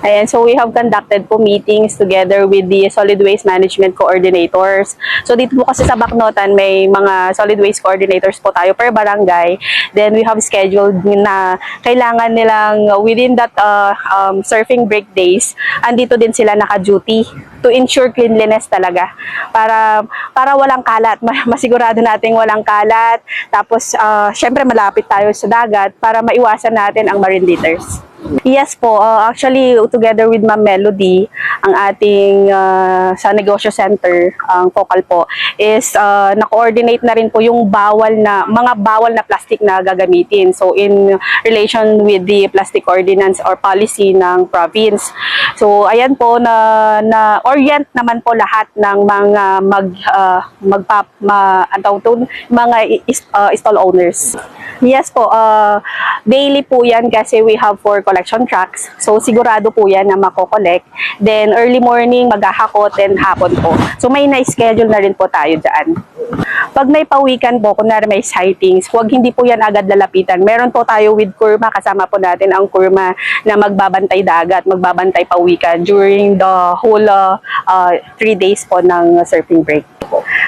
Ayan, so we have conducted po meetings together with the solid waste management coordinators. So dito po kasi sa Baknotan may mga solid waste coordinators po tayo per barangay. Then we have scheduled na kailangan nilang within that uh, um, surfing break days, andito din sila naka-duty to ensure cleanliness talaga para para walang kalat Ma- masigurado nating walang kalat tapos uh, syempre malapit tayo sa dagat para maiwasan natin ang marine litters Yes po, uh, actually together with Ma'am Melody, ang ating uh, sa negosyo center, ang focal po, is uh, na-coordinate na rin po yung bawal na, mga bawal na plastic na gagamitin. So in relation with the plastic ordinance or policy ng province. So ayan po na, na orient naman po lahat ng mga mag uh, magpap ma, mga is, uh, stall owners. Yes po, uh, daily po yan kasi we have four collection trucks. So sigurado po yan na mako-collect. Then early morning, maghahakot, and hapon po. So may na-schedule na rin po tayo dyan. Pag may pawikan po, kunwari may sightings, huwag hindi po yan agad lalapitan. Meron po tayo with kurma, kasama po natin ang kurma na magbabantay dagat, magbabantay pawikan during the whole uh, uh, three days po ng surfing break.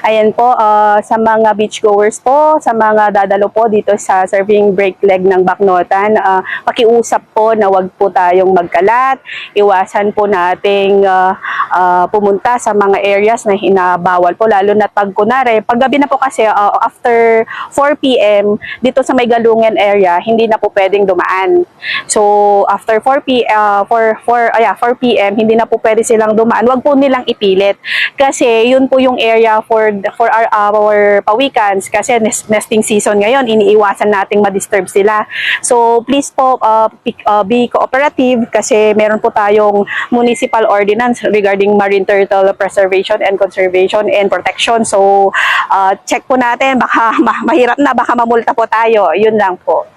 Ayan po, uh, sa mga beachgoers po, sa mga dadalo po dito sa surfing break leg ng Baknotan, uh, pakiusap po na wag po tayong magkalat, iwasan po nating uh, uh, pumunta sa mga areas na hinabawal po, lalo na pag kunwari, pag gabi na po kasi uh, after 4 p.m. dito sa may galungan area, hindi na po pwedeng dumaan. So, after 4 p. Uh, 4, 4, uh, yeah, 4 p.m. hindi na po pwede silang dumaan. Wag po nilang ipilit. Kasi yun po yung area for for our, our pawikans kasi nest- nesting season ngayon, iniiwasan nating ma-disturb sila. So, please po uh, uh, be cooperative kasi meron po tayong municipal ordinance regarding marine turtle preservation and conservation and protection. So, uh, check po natin baka ma- mahirap na baka mamulta po tayo. Yun lang po.